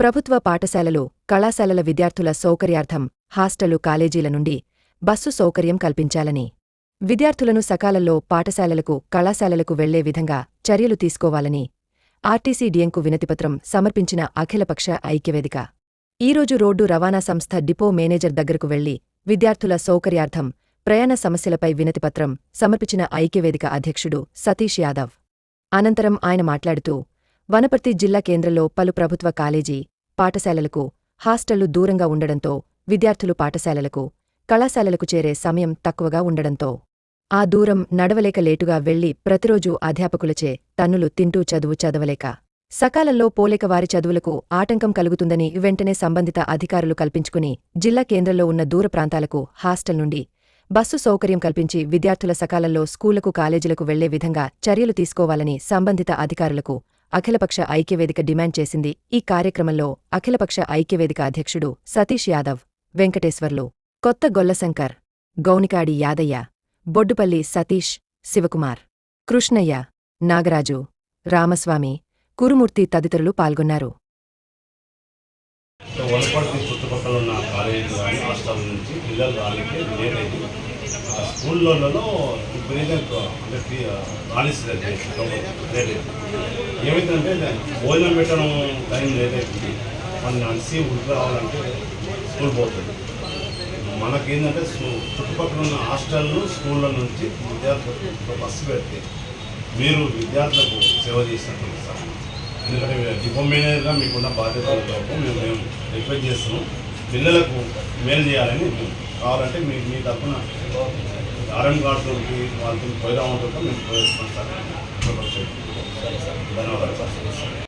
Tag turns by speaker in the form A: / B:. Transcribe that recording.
A: ప్రభుత్వ పాఠశాలలు కళాశాలల విద్యార్థుల సౌకర్యార్థం హాస్టలు కాలేజీల నుండి బస్సు సౌకర్యం కల్పించాలని. విద్యార్థులను సకాలంలో పాఠశాలలకు కళాశాలలకు వెళ్ళే విధంగా చర్యలు తీసుకోవాలని ఆర్టీసీ డిఎంకు వినతిపత్రం సమర్పించిన అఖిలపక్ష ఐక్యవేదిక. ఈరోజు రోడ్డు రవాణా సంస్థ డిపో మేనేజర్ దగ్గరకు వెళ్ళి విద్యార్థుల సౌకర్యార్థం ప్రయాణ సమస్యలపై వినతిపత్రం సమర్పించిన ఐక్యవేదిక అధ్యక్షుడు సతీష్ యాదవ్. అనంతరం ఆయన మాట్లాడుతూ వనపర్తి జిల్లా కేంద్రంలో పలు ప్రభుత్వ కాలేజీ పాఠశాలలకు హాస్టళ్ళు దూరంగా ఉండడంతో విద్యార్థులు పాఠశాలలకు కళాశాలలకు చేరే సమయం తక్కువగా ఉండడంతో. ఆ దూరం నడవలేక లేటుగా వెళ్ళి ప్రతిరోజూ అధ్యాపకులచే తన్నులు తింటూ చదువు చదవలేక సకాలంలో పోలేక వారి చదువులకు ఆటంకం కలుగుతుందని వెంటనే సంబంధిత అధికారులు కల్పించుకుని జిల్లా కేంద్రంలో ఉన్న దూర ప్రాంతాలకు హాస్టల్ నుండి బస్సు సౌకర్యం కల్పించి విద్యార్థుల సకాలంలో స్కూళ్ళకు కాలేజీలకు వెళ్ళే విధంగా చర్యలు తీసుకోవాలని సంబంధిత అధికారులకు అఖిలపక్ష ఐక్యవేదిక డిమాండ్ చేసింది. ఈ కార్యక్రమంలో అఖిలపక్ష ఐక్యవేదిక అధ్యక్షుడు సతీష్ యాదవ్ వెంకటేశ్వర్లు కొత్త గొల్లశంకర్ గౌనికాడి యాదయ్య బొడ్డుపల్లి సతీష్ శివకుమార్ కృష్ణయ్య నాగరాజు రామస్వామి కురుమూర్తి తదితరులు పాల్గొన్నారు.
B: చుట్టుపక్కల ఉన్న కాలేజీలు కానీ హాస్టల్ నుంచి పిల్లలు లేట్ అయింది ఆ స్కూళ్ళలో అంటే ఫీ- రాణిస్తుంది ఏమైందంటే భోజనం పెట్టడం టైం లేట్ అవుతుంది మన అలసి ఉడికి రావాలంటే స్కూల్ పోతుంది. మనకేంటంటే చుట్టుపక్కల ఉన్న హాస్టళ్ళు స్కూళ్ళ నుంచి విద్యార్థులకు బస్సు పెడితే మీరు విద్యార్థులకు సేవ చేసినట్టు సార్. ఎందుకంటే డిపో మేనేజర్గా మీకున్న బాధ్యతలతో మేము మేము రిక్వెస్ట్ చేస్తున్నాం. పిల్లలకు మేలు చేయాలని మేము కావాలంటే మీ మీ తరఫున ఆర్ఎం గార్డులకి వాళ్ళకి పోయిరామంటుంటే మేము పోయిస్తాం సార్ ధన్యవాదాలు. సార్